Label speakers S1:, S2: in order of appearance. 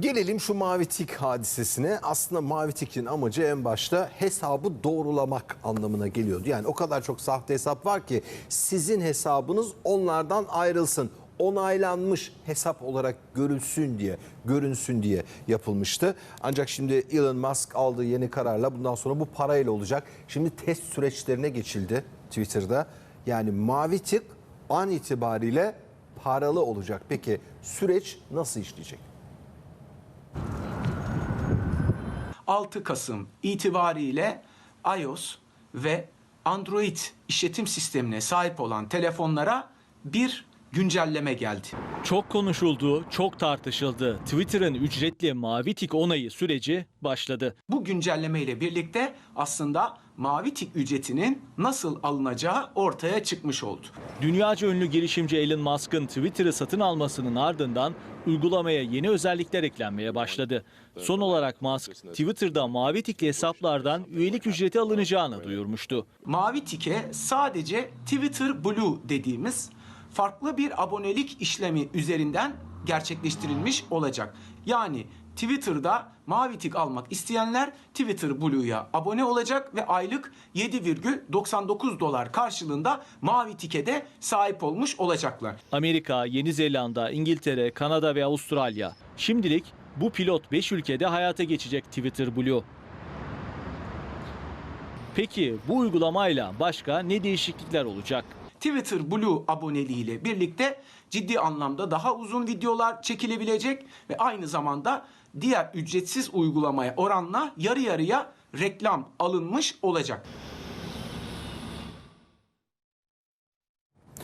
S1: Gelelim şu mavi tik hadisesine. Aslında mavi tikin amacı en başta hesabı doğrulamak anlamına geliyordu. Yani o kadar çok sahte hesap var ki sizin hesabınız onlardan ayrılsın. Onaylanmış hesap olarak görülsün diye, görünsün diye yapılmıştı. Ancak şimdi Elon Musk aldığı yeni kararla bundan sonra bu parayla olacak. Şimdi test süreçlerine geçildi Twitter'da. Yani mavi tik an itibariyle paralı olacak. Peki süreç nasıl işleyecek?
S2: 6 Kasım itibariyle iOS ve Android işletim sistemine sahip olan telefonlara bir güncelleme geldi.
S3: Çok konuşuldu, çok tartışıldı. Twitter'ın ücretli mavi tik onayı süreci başladı.
S2: Bu güncelleme ile birlikte aslında mavi tik ücretinin nasıl alınacağı ortaya çıkmış oldu.
S3: Dünyaca ünlü girişimci Elon Musk'ın Twitter'ı satın almasının ardından uygulamaya yeni özellikler eklenmeye başladı. Son olarak Musk, Twitter'da mavi tikli hesaplardan üyelik ücreti alınacağını duyurmuştu.
S2: Mavi tike sadece Twitter Blue dediğimiz farklı bir abonelik işlemi üzerinden gerçekleştirilmiş olacak. Yani Twitter'da mavi tik almak isteyenler Twitter Blue'ya abone olacak ve aylık 7,99 dolar karşılığında mavi tike de sahip olmuş olacaklar.
S3: Amerika, Yeni Zelanda, İngiltere, Kanada ve Avustralya. Şimdilik bu pilot 5 ülkede hayata geçecek Twitter Blue. Peki bu uygulamayla başka ne değişiklikler olacak?
S2: Twitter Blue aboneliğiyle birlikte ciddi anlamda daha uzun videolar çekilebilecek ve aynı zamanda diğer ücretsiz uygulamaya oranla yarı yarıya reklam alınmış olacak.